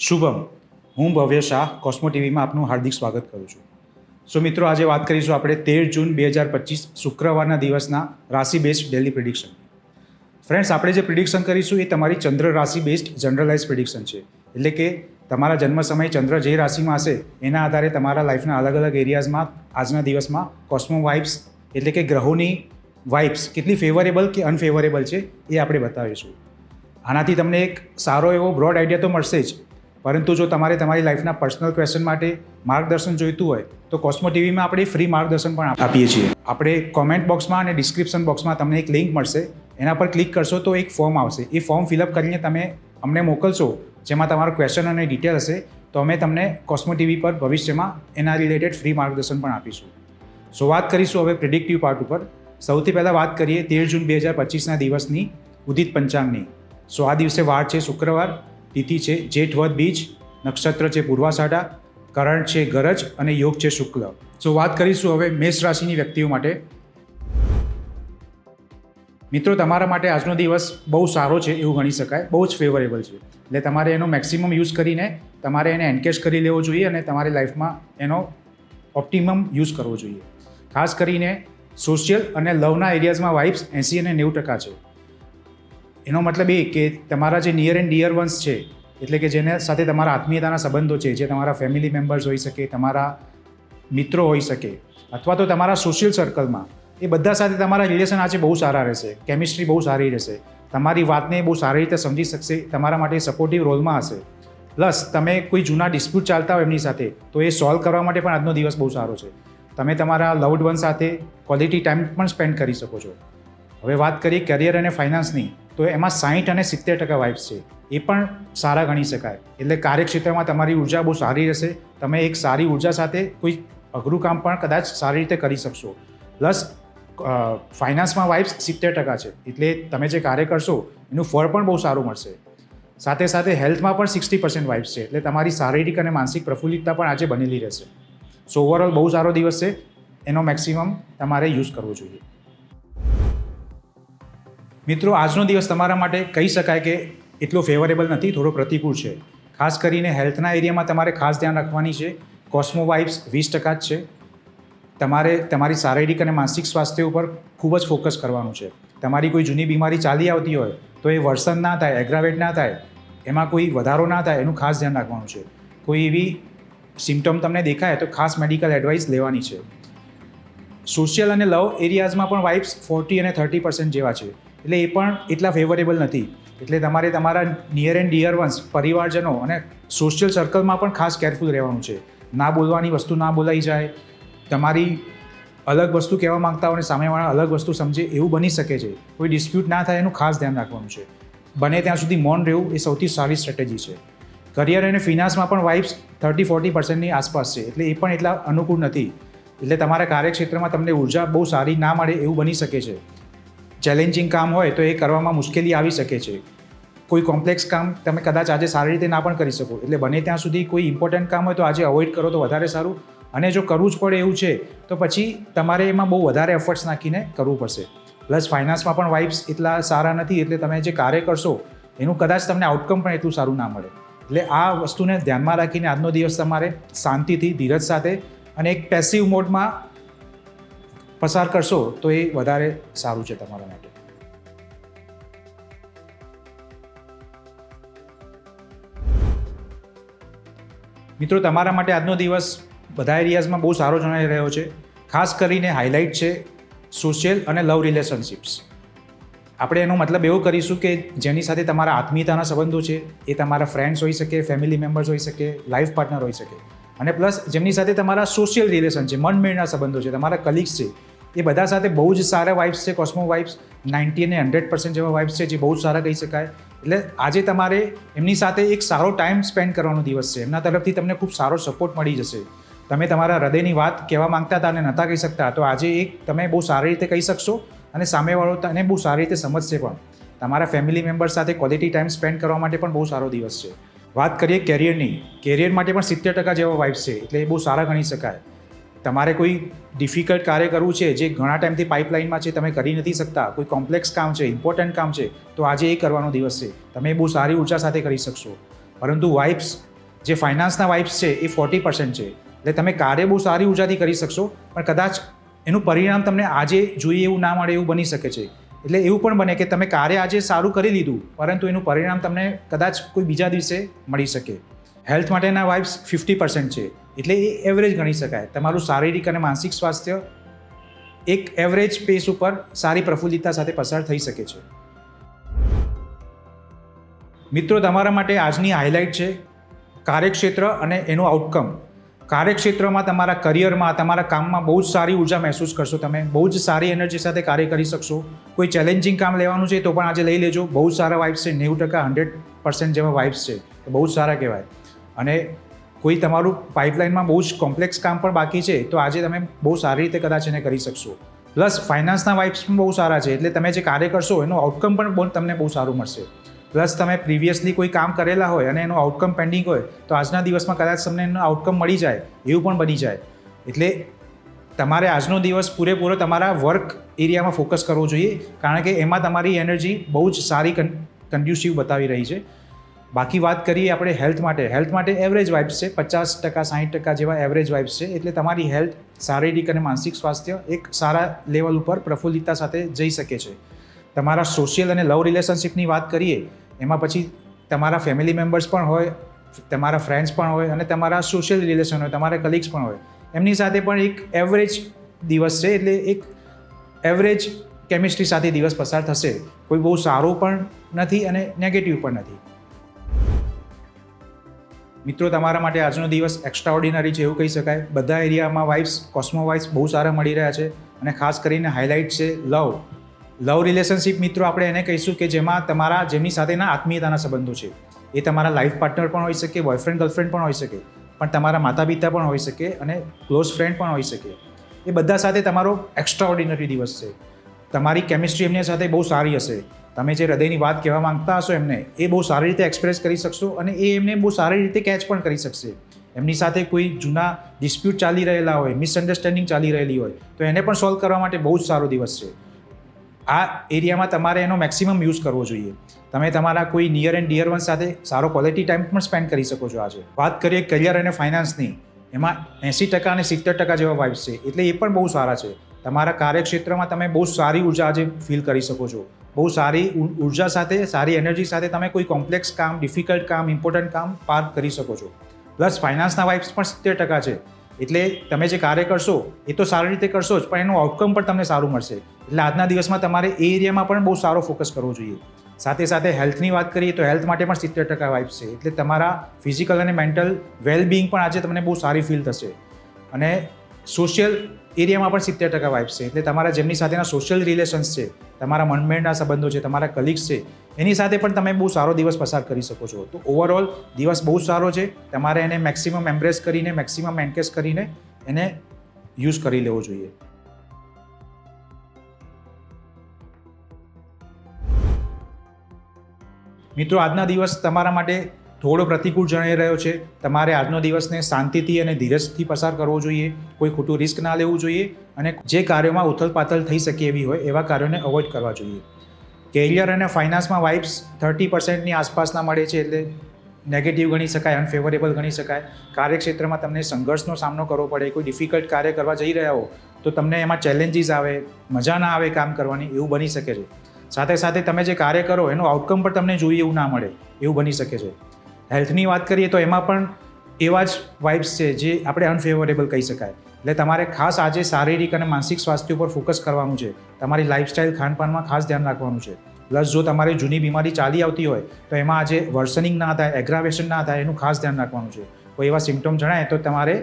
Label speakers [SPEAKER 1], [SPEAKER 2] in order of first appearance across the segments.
[SPEAKER 1] શુભમ, હું ભવ્ય શાહ, કોસ્મો ટીવીમાં આપનું હાર્દિક સ્વાગત કરું છું. સો મિત્રો, આજે વાત કરીશું આપણે તેર જૂન બે હજાર પચીસ શુક્રવારના દિવસના રાશિ બેસ્ડ ડેલી પ્રિડિક્શન ફ્રેન્ડ્સ આપણે જે પ્રિડિક્શન કરીશું એ તમારી ચંદ્ર રાશિ બેસ્ડ જનરલાઇઝ પ્રિડિક્શન છે. એટલે કે તમારા જન્મ સમયે ચંદ્ર જે રાશિમાં હશે, એના આધારે તમારા લાઈફના અલગ અલગ એરિયાઝમાં આજના દિવસમાં કોસ્મો વાઇબ્સ એટલે કે ગ્રહોની વાઇબ્સ કેટલી ફેવરેબલ કે અનફેવરેબલ છે એ આપણે બતાવીશું. આનાથી તમને એક સારો એવો બ્રોડ આઈડિયા તો મળશે જ. પરંતુ જો તમારે તમારી લાઈફના પર્સનલ ક્વેશ્ચન માટે માર્ગદર્શન જોઈતું હોય, તો કોસ્મો ટીવીમાં આપણે ફ્રી માર્ગદર્શન પણ આપીએ છીએ. આપણે કોમેન્ટ બોક્સમાં અને ડિસ્ક્રિપ્શન બોક્સમાં તમને એક લિંક મળશે. એના પર ક્લિક કરશો તો એક ફોર્મ આવશે. એ ફોર્મ ફિલઅપ કરીને તમે અમને મોકલશો, જેમાં તમારો ક્વેશ્ચન અને ડિટેલ હશે, તો અમે તમને કોસ્મો ટીવી પર ભવિષ્યમાં એના રિલેટેડ ફ્રી માર્ગદર્શન પણ આપીશું. સો વાત કરીશું હવે પ્રિડિક્ટિવ પાર્ટ ઉપર. સૌથી પહેલાં વાત કરીએ તેર જૂન બે હજાર પચીસના દિવસની ઉદિત પંચાંગની. સો આ દિવસે વાર છે શુક્રવાર. તિથિ છે જેઠવદ બીજ, નક્ષત્ર છે પૂર્વાષાઢા કરણ છે, ગરજ અને યોગ છે, શુક્લ. સો વાત કરીશું હવે મેષ રાશિની વ્યક્તિઓ માટે. મિત્રો, તમારા માટે આજનો દિવસ બહુ સારો છે એવું ગણી શકાય. બહુ જ ફેવરેબલ છે. એટલે તમારે એનો મેક્સિમમ યુઝ કરીને તમારે એને એન્કેશ કરી લેવો જોઈએ અને તમારી લાઈફમાં એનો ઓપ્ટિમમ યુઝ કરવો જોઈએ. ખાસ કરીને સોશિયલ અને લવના એરિયાઝમાં વાઇબ્સ એંસી અને નેવું ટકા છે. એનો મતલબ એ કે તમારા જે નિયર એન્ડ ડિયર વન્સ છે, એટલે કે જેને સાથે તમારા આત્મીયતાના સંબંધો છે, જે તમારા ફેમિલી મેમ્બર્સ હોઈ શકે, તમારા મિત્રો હોઈ શકે, અથવા તો તમારા સોશિયલ સર્કલમાં એ બધા સાથે તમારા રિલેશન આજે બહુ સારા રહેશે કેમિસ્ટ્રી બહુ સારી રહેશે, તમારી વાતને બહુ સારી રીતે સમજી શકશે, તમારા માટે સપોર્ટિવ રોલમાં હશે. પ્લસ તમે કોઈ જૂના ડિસ્પ્યુટ ચાલતા હોય એમની સાથે, તો એ સોલ્વ કરવા માટે પણ આજનો દિવસ બહુ સારો છે. તમે તમારા લવડ વન સાથે ક્વોલિટી ટાઈમ પણ સ્પેન્ડ કરી શકો છો. હવે વાત કરીએ કરિયર અને ફાઇનાન્સની તો એમાં સાહીઠ અને સિત્તેર ટકા વાઇબ્સ છે. એ પણ સારા ગણી શકાય. એટલે કાર્યક્ષેત્રમાં તમારી ઊર્જા બહુ સારી રહેશે. તમે એક સારી ઊર્જા સાથે કોઈ અઘરું કામ પણ કદાચ સારી રીતે કરી શકશો. પ્લસ ફાઇનાન્સમાં વાઇબ્સ સિત્તેર ટકા છે. એટલે તમે જે કાર્ય કરશો, એનું ફળ પણ બહુ સારું મળશે. સાથે સાથે હેલ્થમાં પણ સિક્સટી પર્સન્ટ વાઇબ્સ છે. એટલે તમારી શારીરિક અને માનસિક પ્રફુલ્લિતતા પણ આજે બનેલી રહેશે. સો, ઓવરઓલ બહુ સારો દિવસ છે. એનો મેક્સિમમ તમારે યુઝ કરવો જોઈએ. મિત્રો, આજનો દિવસ તમારા માટે કહી શકાય કે એટલો ફેવરેબલ નથી, થોડો પ્રતિકૂળ છે. ખાસ કરીને હેલ્થના એરિયામાં તમારે ખાસ ધ્યાન રાખવાની છે. કોસ્મો વાઇબ્સ વીસ ટકા જ છે. તમારે તમારી શારીરિક અને માનસિક સ્વાસ્થ્ય ઉપર ખૂબ જ ફોકસ કરવાનું છે. તમારી કોઈ જૂની બીમારી ચાલી આવતી હોય, તો એ વર્સન ના થાય એગ્રાવેટ ના થાય, એમાં કોઈ વધારો ના થાય, એનું ખાસ ધ્યાન રાખવાનું છે. કોઈ એવી સિમ્ટમ તમને દેખાય, તો ખાસ મેડિકલ એડવાઇસ લેવાની છે. સોશિયલ અને લવ એરિયાઝમાં પણ વાઇબ્સ ફોર્ટી અને થર્ટી પર્સન્ટ જેવા છે. એટલે એ પણ એટલા ફેવરેબલ નથી. એટલે તમારે તમારા નિયર એન્ડ ડિયર વન્સ પરિવારજનો અને સોશિયલ સર્કલમાં પણ ખાસ કેરફુલ રહેવાનું છે. ના બોલવાની વસ્તુ ના બોલાઈ જાય. તમારી અલગ વસ્તુ કહેવા માંગતા હોય અને સામેવાળા અલગ વસ્તુ સમજે એવું બની શકે છે. કોઈ ડિસ્પ્યુટ ના થાય એનું ખાસ ધ્યાન રાખવાનું છે. બને ત્યાં સુધી મૌન રહેવું એ સૌથી સારી સ્ટ્રેટેજી છે. કરિયર અને ફિનાન્સમાં પણ વાઇબ્સ થર્ટી ફોર્ટી પર્સન્ટની આસપાસ છે. એટલે એ પણ એટલા અનુકૂળ નથી. એટલે તમારા કાર્યક્ષેત્રમાં તમને ઊર્જા બહુ સારી ના મળે એવું બની શકે છે. ચેલેન્જિંગ કામ હોય તો એ કરવામાં મુશ્કેલી આવી શકે છે. કોઈ કોમ્પ્લેક્સ કામ તમે કદાચ આજે સારી રીતે ના પણ કરી શકો, એટલે બને ત્યાં સુધી કોઈ ઇમ્પોર્ટન્ટ કામ હોય તો આજે અવોઇડ કરો તો વધારે સારું. અને જો કરવું જ પડે એવું છે, તો પછી તમારે એમાં બહુ વધારે એફર્ટ્સ નાખીને કરવું પડશે. પ્લસ ફાઇનાન્સમાં પણ વાઇબ્સ એટલા સારા નથી, એટલે તમે જે કાર્ય કરશો, એનું કદાચ તમને આઉટકમ પણ એટલું સારું ના મળે. એટલે આ વસ્તુને ધ્યાનમાં રાખીને આજનો દિવસ તમારે શાંતિથી, ધીરજ સાથે અને એક પેસિવ મોડમાં પસાર કરશો તો એ વધારે સારું છે તમારા માટે. મિત્રો, તમારા માટે આજનો દિવસ બધા એરિયાઝમાં બહુ સારો જણાઈ રહ્યો છે. ખાસ કરીને હાઇલાઇટ છે સોશિયલ અને લવ રિલેશનશિપ્સ આપણે એનો મતલબ એવો કરીશું કે જેની સાથે તમારા આત્મીયતાના સંબંધો છે, એ તમારા ફ્રેન્ડ્સ હોઈ શકે ફેમિલી મેમ્બર્સ હોઈ શકે લાઈફ પાર્ટનર હોઈ શકે. અને પ્લસ જેમની સાથે તમારા સોશિયલ રિલેશન છે, મનમેળના સંબંધો છે, તમારા કલીગ્સ છે એ બધા સાથે બહુ જ સારા વાઇબ્સ છે કોસ્મો વાઇબ્સ નાઇન્ટી અને હંડ્રેડ પર્સન્ટ જેવા વાઇબ્સ છે જે બહુ સારા કહી શકાય. એટલે આજે તમારે એમની સાથે એક સારો ટાઈમ સ્પેન્ડ કરવાનો દિવસ છે. એમના તરફથી તમને ખૂબ સારો સપોર્ટ મળી જશે. તમે તમારા હૃદયની વાત કહેવા માંગતા હતા અને નહોતા કહી શકતા, તો આજે એક તમે બહુ સારી રીતે કહી શકશો અને સામેવાળો તને બહુ સારી રીતે સમજશે પણ. તમારા ફેમિલી મેમ્બર્સ સાથે ક્વોલિટી ટાઈમ સ્પેન્ડ કરવા માટે પણ બહુ સારો દિવસ છે. વાત કરીએ કેરિયરની કેરિયર માટે પણ સિત્તેર ટકા જેવા વાઇબ્સ છે, એટલે એ બહુ સારા ગણી શકાય. તમારે કોઈ ડિફિકલ્ટ કાર્ય કરવું છે, જે ઘણા ટાઈમથી પાઇપલાઇનમાં છે, તમે કરી નથી શકતા, કોઈ કોમ્પ્લેક્સ કામ છે ઇમ્પોર્ટન્ટ કામ છે, તો આજે એ કરવાનો દિવસ છે. તમે બહુ સારી ઊર્જા સાથે કરી શકશો. પરંતુ વાઇબ્સ જે ફાઇનાન્સના વાઇબ્સ છે, એ ફોર્ટી પર્સન્ટ છે. એટલે તમે કાર્ય બહુ સારી ઉર્જાથી કરી શકશો, પણ કદાચ એનું પરિણામ તમને આજે જોઈએ એવું ના મળે એવું બની શકે છે. એટલે એવું પણ બને કે તમે કાર્ય આજે સારું કરી લીધું, પરંતુ એનું પરિણામ તમને કદાચ કોઈ બીજા દિવસે મળી શકે. હેલ્થ માટેના વાઇબ્સ ફિફ્ટી પર્સન્ટ છે. એટલે એ એવરેજ ગણી શકાય. તમારું શારીરિક અને માનસિક સ્વાસ્થ્ય એક એવરેજ પેસ ઉપર સારી પ્રફુલ્લિતતા સાથે પસાર થઈ શકે છે. મિત્રો, તમારા માટે આજની હાઇલાઇટ છે કાર્યક્ષેત્ર અને એનું આઉટકમ કાર્યક્ષેત્રમાં તમારા કરિયરમાં તમારા કામમાં બહુ જ સારી ઊર્જા મહેસૂસ કરશો તમે. બહુ જ સારી એનર્જી સાથે કાર્ય કરી શકશો. કોઈ ચેલેન્જિંગ કામ લેવાનું છે તો પણ આજે લઈ લેજો. બહુ સારા વાઇબ્સ છે. નેવું ટકા હંડ્રેડ પર્સન્ટ જેવા વાઇબ્સ છે. બહુ જ સારા કહેવાય. અને કોઈ તમારું પાઇપલાઇનમાં બહુ જ કોમ્પ્લેક્સ કામ પણ બાકી છે, તો આજે તમે બહુ સારી રીતે કદાચ એને કરી શકશો. પ્લસ ફાઇનાન્સના વાઇબ્સ પણ બહુ સારા છે, એટલે તમે જે કાર્ય કરશો, એનું આઉટકમ પણ બહુ તમને બહુ સારું મળશે. પ્લસ તમે પ્રિવિયસલી કોઈ કામ કરેલા હોય અને એનું આઉટકમ પેન્ડિંગ હોય, તો આજના દિવસમાં કદાચ તમને એનું આઉટકમ મળી જાય, એવું પણ બની જાય. એટલે તમારે આજનો દિવસ પૂરેપૂરો તમારા વર્ક એરિયામાં ફોકસ કરવો જોઈએ, કારણ કે એમાં તમારી એનર્જી બહુ જ સારી કન્ડ્યુસિવ બતાવી રહી છે. બાકી વાત કરીએ આપણે હેલ્થ માટે. હેલ્થ માટે એવરેજ વાઇબ્સ છે, પચાસ ટકા સાઠ ટકા જેવા એવરેજ વાઇબ્સ છે. એટલે તમારી હેલ્થ શારીરિક અને માનસિક સ્વાસ્થ્ય એક સારા લેવલ ઉપર પ્રફુલ્લિતતા સાથે જઈ શકે છે. તમારા સોશિયલ અને લવ રિલેશનશિપની વાત કરીએ, એમાં પછી તમારા ફેમિલી મેમ્બર્સ પણ હોય, તમારા ફ્રેન્ડ્સ પણ હોય અને તમારા સોશિયલ રિલેશન હોય, તમારા કલીગ્સ પણ હોય. એમની સાથે પણ એક એવરેજ દિવસ છે, એટલે એક એવરેજ કેમિસ્ટ્રી સાથે દિવસ પસાર થશે. કોઈ બહુ સારું પણ નથી અને નેગેટિવ પણ નથી. મિત્રો, તમારા માટે આજનો દિવસ એક્સ્ટ્રા ઓર્ડિનરી છે એવું કહી શકાય. બધા એરિયામાં વાઇફ્સ કોસ્મો વાઇફ્સ બહુ સારા મળી રહ્યા છે અને ખાસ કરીને હાઇલાઇટ છે લવ લવ રિલેશનશિપ મિત્રો, આપણે એને કહીશું કે જેમાં તમારા, જેમની સાથેના આત્મીયતાના સંબંધો છે. એ તમારા લાઈફ પાર્ટનર પણ હોઈ શકે બોયફ્રેન્ડ ગર્લફ્રેન્ડ પણ હોઈ શકે, પણ તમારા માતા પિતા પણ હોઈ શકે અને ક્લોઝ ફ્રેન્ડ પણ હોઈ શકે. એ બધા સાથે તમારો એક્સ્ટ્રા ઓર્ડિનરી દિવસ છે. તમારી કેમિસ્ટ્રી એમની સાથે બહુ સારી હશે. તમે જે હૃદયની વાત કહેવા માંગતા હશો એમને, એ બહુ સારી રીતે એક્સપ્રેસ કરી શકશો અને એ એમને બહુ સારી રીતે કેચ પણ કરી શકશે. એમની સાથે કોઈ જૂના ડિસ્પ્યુટ ચાલી રહેલા હોય મિસઅન્ડરસ્ટેન્ડિંગ ચાલી રહેલી હોય, તો એને પણ સોલ્વ કરવા માટે બહુ જ સારો દિવસ છે. આ એરિયામાં તમારે એનો મેક્સિમમ યુઝ કરવો જોઈએ. તમે તમારા કોઈ નિયર એન્ડ ડિયર વન સાથે સારો ક્વોલિટી ટાઈમ પણ સ્પેન્ડ કરી શકો છો આજે. વાત કરીએ કરિયર અને ફાઇનાન્સની એમાં એંસી ટકા અને સિત્તેર ટકા જેવા વાઇબ્સ છે, એટલે એ પણ બહુ સારા છે. તમારા કાર્યક્ષેત્રમાં તમે બહુ સારી ઊર્જા આજે ફીલ કરી શકો છો. બહુ સારી ઊર્જા સાથે, સારી એનર્જી સાથે તમે કોઈ કોમ્પ્લેક્સ કામ ડિફિકલ્ટ કામ ઇમ્પોર્ટન્ટ કામ પાર કરી શકો છો. પ્લસ ફાઇનાન્સના વાઇબ્સ પણ સિત્તેર ટકા છે. એટલે તમે જે કાર્ય કરશો, એ તો સારી રીતે કરશો જ, પણ એનું આઉટકમ પણ તમને સારું મળશે. એટલે આજના દિવસમાં તમારે એ એરિયામાં પણ બહુ સારો ફોકસ કરવો જોઈએ. સાથે સાથે હેલ્થની વાત કરીએ તો હેલ્થ માટે પણ સિત્તેર ટકા વાઇબ્સ છે. એટલે તમારા ફિઝિકલ અને મેન્ટલ વેલબિંગ પણ આજે તમને બહુ સારી ફીલ થશે. અને સોશિયલ એરિયામાં પણ સિત્તેર ટકા વાઇફ છે. એટલે તમારા જેમની સાથેના સોશિયલ રિલેશન્સ છે, તમારા મનમેળના સંબંધો છે, તમારા કલીગ્સ છે, એની સાથે પણ તમે બહુ સારો દિવસ પસાર કરી શકો છો. તો ઓવરઓલ દિવસ બહુ સારો છે. તમારે એને મેક્સિમમ એમ્બ્રેસ કરીને મેક્સિમમ એન્કેસ કરીને એને યુઝ કરી લેવો જોઈએ. મિત્રો, આજના દિવસ તમારા માટે થોડો પ્રતિકૂળ જણાઈ રહ્યો છે. તમારે આજનો દિવસને શાંતિથી અને ધીરજથી પસાર કરવો જોઈએ. કોઈ ખોટું રિસ્ક ના લેવું જોઈએ અને જે કાર્યોમાં ઉથલપાથલ થઈ શકે એવી હોય, એવા કાર્યોને અવોઇડ કરવા જોઈએ. કેરિયર અને ફાઇનાન્સમાં વાઇબ્સ થર્ટી પર્સન્ટની આસપાસના મળે છે એટલે નેગેટિવ ગણી શકાય અનફેવરેબલ ગણી શકાય. કાર્યક્ષેત્રમાં તમને સંઘર્ષનો સામનો કરવો પડે, કોઈ ડિફિકલ્ટ કાર્ય કરવા જઈ રહ્યા હો, તો તમને એમાં ચેલેન્જીસ આવે, મજા ના આવે કામ કરવાની, એવું બની શકે છે. સાથે સાથે તમે જે કાર્ય કરો, એનું આઉટકમ પણ તમને જોઈએ એવું ના મળે, એવું બની શકે છે. હેલ્થની વાત કરીએ તો એમાં પણ એવા જ વાઇબ્સ છે જે આપણે અનફેવરેબલ કહી શકાય. એટલે તમારે ખાસ આજે શારીરિક અને માનસિક સ્વાસ્થ્ય ઉપર ફોકસ કરવાનું છે. તમારી લાઇફસ્ટાઇલ, ખાનપાનમાં ખાસ ધ્યાન રાખવાનું છે. પ્લસ જો તમારે જૂની બીમારી ચાલી આવતી હોય, તો એમાં આજે વર્સનિંગ ના થાય એગ્રાવેશન ના થાય, એનું ખાસ ધ્યાન રાખવાનું છે. કોઈ એવા સિમ્ટમ જણાય તો તમારે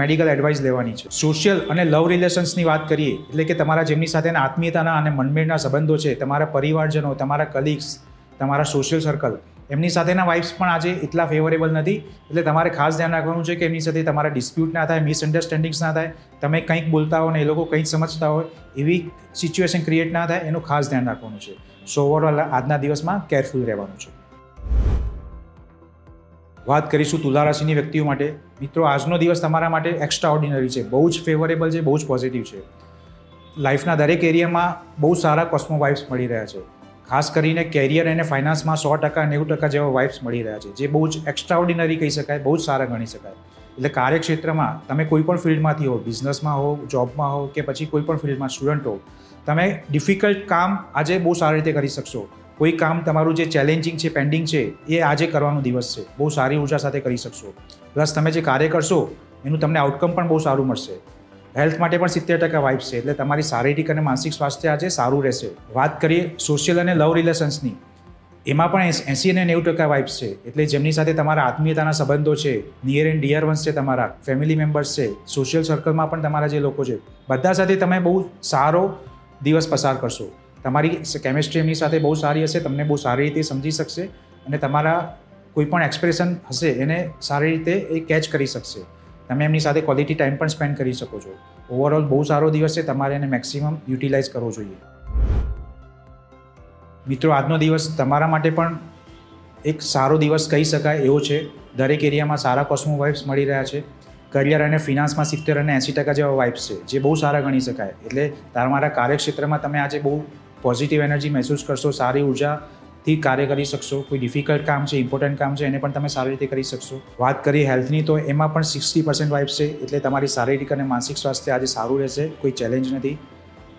[SPEAKER 1] મેડિકલ એડવાઇસ લેવાની છે. સોશિયલ અને લવ રિલેશન્સની વાત કરીએ, એટલે કે તમારા જેમની સાથેના આત્મીયતાના અને મનમેળના સંબંધો છે, તમારા પરિવારજનો, તમારા કલીગ્સ તમારા સોશિયલ સર્કલ એમની સાથેના વાઇફ્સ પણ આજે એટલા ફેવરેબલ નથી. એટલે તમારે ખાસ ધ્યાન રાખવાનું છે કે એમની સાથે તમારા ડિસ્પ્યુટ ના થાય મિસઅન્ડરસ્ટેન્ડિંગ્સ ના થાય. તમે કંઈક બોલતા હો ને એ લોકો કંઈક સમજતા હોય, એવી સિચ્યુએશન ક્રિએટ ના થાય, એનું ખાસ ધ્યાન રાખવાનું છે. સો ઓવરઓલ આજના દિવસમાં કેરફુલ રહેવાનું છે. વાત કરીશું તુલા રાશિની વ્યક્તિઓ માટે. મિત્રો, આજનો દિવસ તમારા માટે એક્સ્ટ્રા ઓર્ડિનરી છે. બહુ જ ફેવરેબલ છે, બહુ જ પોઝિટિવ છે. લાઈફના દરેક એરિયામાં બહુ સારા કોસ્મો વાઇબ્સ મળી રહ્યા છે. ખાસ કરીને કેરિયર અને ફાઇનાન્સમાં સો ટકા નેવું ટકા જેવા વાઇફ્સ મળી રહ્યા છે. જે બહુ જ એક્સ્ટ્રાઓર્ડિનરી કહી શકાય, બહુ જ સારા ગણી શકાય. એટલે કાર્યક્ષેત્રમાં તમે કોઈ પણ ફિલ્ડમાંથી હો બિઝનેસમાં હો જોબમાં હો કે પછી કોઈ પણ ફિલ્ડમાં સ્ટુડન્ટ હો, તમે ડિફિકલ્ટ કામ આજે બહુ સારી રીતે કરી શકશો. કોઈ કામ તમારું જે ચેલેન્જિંગ છે પેન્ડિંગ છે, એ આજે કરવાનો દિવસ છે. બહુ સારી ઊર્જા સાથે કરી શકશો. પ્લસ તમે જે કાર્ય કરશો, એનું તમને આઉટકમ પણ બહુ સારું મળશે. હેલ્થ માટે પણ સિત્તેર ટકા વાઇબ્સ છે. એટલે તમારી શારીરિક અને માનસિક સ્વાસ્થ્ય આજે સારું રહેશે. વાત કરીએ સોશિયલ અને લવ રિલેશન્સની. એમાં પણ એંસી અને નેવું ટકા વાઇબ્સ છે. એટલે જેમની સાથે તમારા આત્મીયતાના સંબંધો છે નિયર એન્ડ ડિયર વન્સ છે તમારા ફેમિલી મેમ્બર્સ છે સોશિયલ સર્કલમાં પણ તમારા જે લોકો છે, બધા સાથે તમે બહુ સારો દિવસ પસાર કરશો. તમારી કેમિસ્ટ્રી એમની સાથે બહુ સારી હશે, તમને બહુ સારી રીતે સમજી શકશે અને તમારા કોઈ પણ એક્સપ્રેશન હશે, એને સારી રીતે એ કેચ કરી શકશે. તમે એમની સાથે ક્વોલિટી ટાઈમ પણ સ્પેન્ડ કરી શકો છો. ઓવરઓલ બહુ સારો દિવસ છે, તમારે એને મેક્સિમમ યુટિલાઇઝ કરવો જોઈએ. મિત્રો, આજનો દિવસ તમારા માટે પણ એક સારો દિવસ કહી શકાય એવો છે. દરેક એરિયામાં સારા કોસ્મો વાઇબ્સ મળી રહ્યા છે. કરિયર અને ફિનાન્સમાં સિત્તેર અને એંસી ટકા જેવા વાઇબ્સ છે, જે બહુ સારા ગણી શકાય. એટલે તમારા કાર્યક્ષેત્રમાં તમે આજે બહુ પોઝિટિવ એનર્જી મહેસૂસ કરશો, સારી ઉર્જાથી કાર્ય કરી શકશો, કોઈ ડિફિકલ્ટ કામ છે ઇમ્પોર્ટન્ટ કામ છે, એને પણ તમે સારી રીતે કરી શકશો. વાત કરી હેલ્થની તો એમાં પણ સિક્સટી પર્સન્ટ વાઇફ છે, એટલે તમારી શારીરિક અને માનસિક સ્વાસ્થ્ય આજે સારું રહેશે, કોઈ ચેલેન્જ નથી.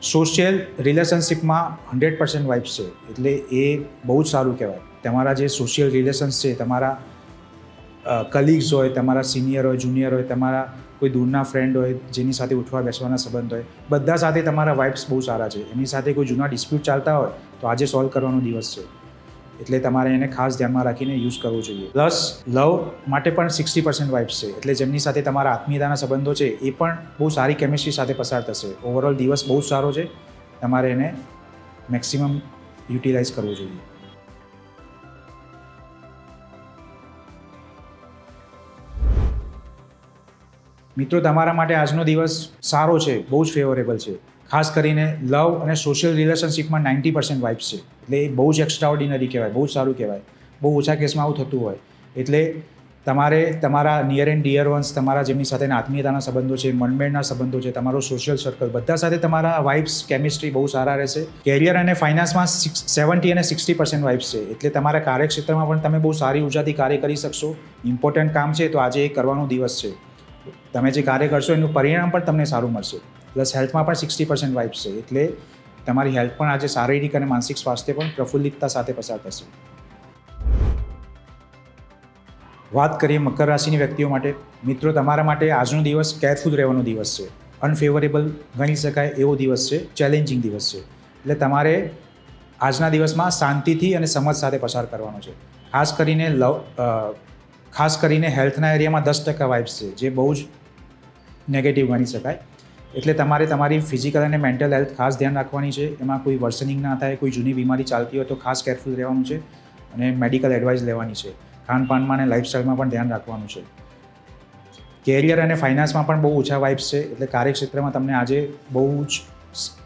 [SPEAKER 1] સોશિયલ રિલેશનશિપમાં હંડ્રેડ પર્સન્ટ વાઇફ છે, એટલે એ બહુ જ સારું કહેવાય. તમારા જે સોશિયલ રિલેશન્સ છે, તમારા કલીગ્સ હોય, તમારા સિનિયર હોય જુનિયર હોય, તમારા કોઈ દૂરના ફ્રેન્ડ હોય, જેની સાથે ઉઠવા બેસવાના સંબંધ હોય, બધા સાથે તમારા વાઇફ્સ બહુ સારા છે. એની સાથે કોઈ જૂના ડિસ્પ્યુટ ચાલતા હોય, તો આજે સોલ્વ કરવાનો દિવસ છે. એટલે તમારે એને ખાસ ધ્યાનમાં રાખીને યુઝ કરવો જોઈએ. પ્લસ લવ માટે પણ સિક્સટી પર્સન્ટ વાઇબ્સ છે. એટલે જેમની સાથે તમારા આત્મીયતાના સંબંધો છે, એ પણ બહુ સારી કેમિસ્ટ્રી સાથે પસાર થશે. ઓવરઓલ દિવસ બહુ સારો છે. તમારે એને મેક્સિમમ યુટિલાઇઝ કરવો જોઈએ. મિત્રો, તમારા માટે આજનો દિવસ સારો છે, બહુ જ ફેવરેબલ છે. ખાસ કરીને લવ અને સોશિયલ રિલેશનશિપમાં નાઇન્ટી પર્સન્ટ વાઇબ્સ છે. એટલે એ બહુ જ એક્સ્ટ્રા ઓર્ડિનરી કહેવાય, બહુ સારું કહેવાય. બહુ ઓછા કેસમાં આવું થતું હોય. એટલે તમારે તમારા નિયર એન્ડ ડિયર વન્સ તમારા જેમની સાથેના આત્મીયતાના સંબંધો છે, મનમેળના સંબંધો છે, તમારો સોશિયલ સર્કલ બધા સાથે તમારા વાઇફ્સ કેમિસ્ટ્રી બહુ સારા રહેશે. કેરિયર અને ફાઇનાન્સમાં સિક્સ સેવન્ટી અને સિક્સટી પર્સન્ટ વાઇફ્સ છે. એટલે તમારા કાર્યક્ષેત્રમાં પણ તમે બહુ સારી ઉર્જાથી કાર્ય કરી શકશો. ઇમ્પોર્ટન્ટ કામ છે તો આજે એ કરવાનો દિવસ છે. તમે જે કાર્ય કરશો એનું પરિણામ પણ તમને સારું મળશે. પ્લસ હેલ્થમાં પણ સિક્સટી પર્સન્ટ વાઇબ્સ છે. એટલે તમારી હેલ્થ પણ આજે શારીરિક અને માનસિક સ્વાસ્થ્ય પણ પ્રફુલ્લિતતા સાથે પસાર થશે. વાત કરીએ મકર રાશિની વ્યક્તિઓ માટે. મિત્રો, તમારા માટે આજનો દિવસ કેરફુલ રહેવાનો દિવસ છે. અનફેવરેબલ ગણી શકાય એવો દિવસ છે, ચેલેન્જિંગ દિવસ છે. એટલે તમારે આજના દિવસમાં શાંતિથી અને સમજ સાથે પસાર કરવાનો છે. ખાસ કરીને લવ ખાસ કરીને હેલ્થના એરિયામાં દસ ટકા વાઇબ્સ છે, જે બહુ જ નેગેટિવ ગણી શકાય. એટલે તમારે તમારી ફિઝિકલ અને મેન્ટલ હેલ્થ ખાસ ધ્યાન રાખવાની છે. એમાં કોઈ વર્સનિંગ ના થાય, કોઈ જૂની બીમારી ચાલતી હોય તો ખાસ કેરફુલ રહેવાનું છે અને મેડિકલ એડવાઇસ લેવાની છે. ખાનપાનમાં અને લાઇફસ્ટાઇલમાં પણ ધ્યાન રાખવાનું છે. કેરિયર અને ફાઇનાન્સમાં પણ બહુ ઓછા વાઇબ્સ છે, એટલે કાર્યક્ષેત્રમાં તમને આજે બહુ જ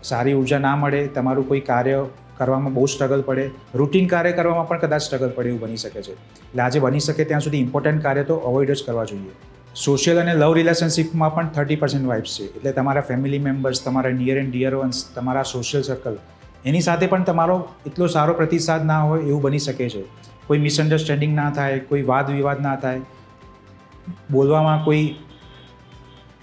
[SPEAKER 1] સારી ઊર્જા ના મળે, તમારું કોઈ કાર્ય કરવામાં બહુ સ્ટ્રગલ પડે રૂટીન કાર્ય કરવામાં પણ કદાચ સ્ટ્રગલ પડે એવું બની શકે છે. એટલે આજે બની શકે ત્યાં સુધી ઇમ્પોર્ટન્ટ કાર્ય તો અવોઇડ જ કરવા જોઈએ. સોશિયલ અને લવ રિલેશનશિપમાં પણ થર્ટી પર્સન્ટ વાઇબ્સ છે. એટલે તમારા ફેમિલી મેમ્બર્સ તમારા નિયર એન્ડ ડિયર વન્સ તમારા સોશિયલ સર્કલ એની સાથે પણ તમારો એટલો સારો પ્રતિસાદ ના હોય એવું બની શકે છે. કોઈ મિસઅન્ડરસ્ટેન્ડિંગ ના થાય, કોઈ વાદ વિવાદ ના થાય, બોલવામાં કોઈ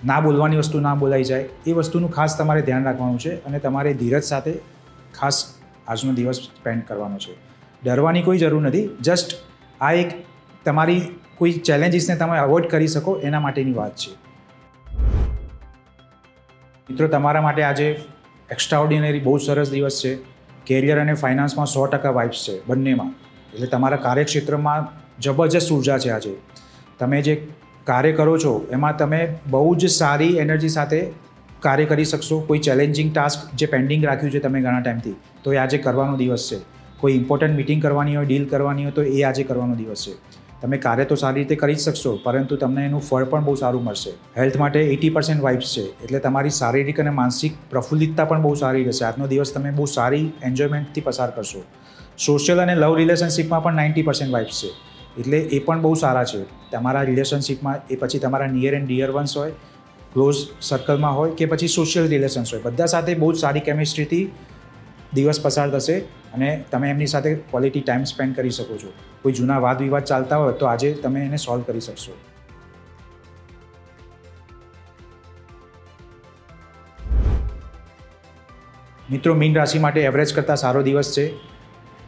[SPEAKER 1] ના બોલવાની વસ્તુ ના બોલાઈ જાય, એ વસ્તુનું ખાસ તમારે ધ્યાન રાખવાનું છે અને તમારે ધીરજ સાથે ખાસ આજનો દિવસ સ્પેન્ડ કરવાનો છે. ડરવાની કોઈ જરૂર નથી. જસ્ટ આ એક તમારી કોઈ ચેલેન્જીસને તમે અવોઇડ કરી શકો, એના માટેની વાત છે. મિત્રો, તમારા માટે આજે એક્સ્ટ્રાઓર્ડિનરી બહુ સરસ દિવસ છે. કેરિયર અને ફાઇનાન્સમાં સો ટકા વાઇબ્સ છે, બંનેમાં. એટલે તમારા કાર્યક્ષેત્રમાં જબરજસ્ત ઊર્જા છે આજે. તમે જે કાર્ય કરો છો, એમાં તમે બહુ જ સારી એનર્જી સાથે કાર્ય કરી શકશો. કોઈ ચેલેન્જિંગ ટાસ્ક જે પેન્ડિંગ રાખ્યું છે તમે ઘણા ટાઈમથી તો એ આજે કરવાનો દિવસ છે. કોઈ ઇમ્પોર્ટન્ટ મિટિંગ કરવાની હોય ડીલ કરવાની હોય, તો એ આજે કરવાનો દિવસ છે. તમે કાર્ય તો સારી રીતે કરી જ શકશો, પરંતુ તમને એનું ફળ પણ બહુ સારું મળશે. હેલ્થ માટે એટી પર્સન્ટ વાઇબ્સ છે, એટલે તમારી શારીરિક અને માનસિક પ્રફુલ્લિતતા પણ બહુ સારી રહેશે. આજનો દિવસ તમે બહુ સારી એન્જોયમેન્ટથી પસાર કરશો. સોશિયલ અને લવ રિલેશનશિપમાં પણ નાઇન્ટી પર્સન્ટ વાઇબ્સ છે, એટલે એ પણ બહુ સારા છે. તમારા રિલેશનશિપમાં એ પછી તમારા નિયર એન્ડ ડિયર વન્સ હોય ક્લોઝ સર્કલમાં હોય કે પછી સોશિયલ રિલેશન્સ હોય, બધા સાથે બહુ જ સારી કેમિસ્ટ્રીથી દિવસ પસાર થશે અને તમે એમની સાથે ક્વોલિટી ટાઈમ સ્પેન્ડ કરી શકો છો. કોઈ જૂના વાદ વિવાદ ચાલતા હોય તો આજે તમે એને સોલ્વ કરી શકશો. મિત્રો, મીન રાશિ માટે એવરેજ કરતાં સારો દિવસ છે.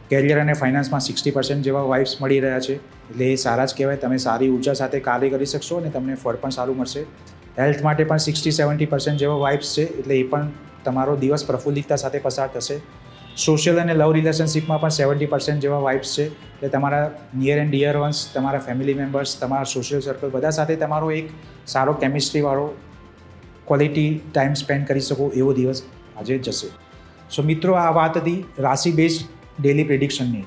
[SPEAKER 1] કેરિયર અને ફાઇનાન્સમાં સિક્સટી પર્સન્ટ જેવા વાઇફ્સ મળી રહ્યા છે. એટલે એ સારા જ કહેવાય. તમે સારી ઊર્જા સાથે કાર્ય કરી શકશો અને તમને ફળ પણ સારું મળશે. હેલ્થ માટે પણ સિક્સટી સેવન્ટી પર્સન્ટ જેવા વાઇફ્સ છે. એટલે એ પણ તમારો દિવસ પ્રફુલ્લિતતા સાથે પસાર થશે. સોશિયલ અને લવ રિલેશનશિપમાં પણ સેવન્ટી પર્સન્ટ જેવા વાઇબ્સ છે. એટલે તમારા નિયર એન્ડ ડિયર વન્સ તમારા ફેમિલી મેમ્બર્સ તમારા સોશિયલ સર્કલ બધા સાથે તમારો એક સારો કેમિસ્ટ્રીવાળો ક્વોલિટી ટાઈમ સ્પેન્ડ કરી શકો એવો દિવસ આજે જશે સો મિત્રો, આ વાત હતી રાશિ બેઝડ ડેલી પ્રિડિક્શનની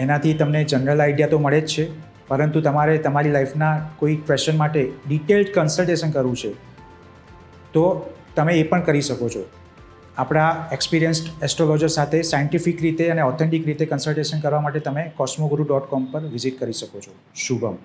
[SPEAKER 1] એનાથી તમને જનરલ આઈડિયા તો મળે જ છે, પરંતુ તમારે તમારી લાઈફના કોઈ ક્વેશ્ચન માટે ડિટેલ્ડ કન્સલ્ટેશન કરવું છે. તો તમે એ પણ કરી શકો છો. આપણા એક્સપિરિયન્સ્ડ એસ્ટ્રોલોજર સાથે સાયન્ટિફિક રીતે અને ઓથેન્ટિક રીતે કન્સલ્ટેશન કરવા માટે તમે કોસ્મોગુરુ ડોટ કોમ પર વિઝિટ કરી શકો છો. શુભમ.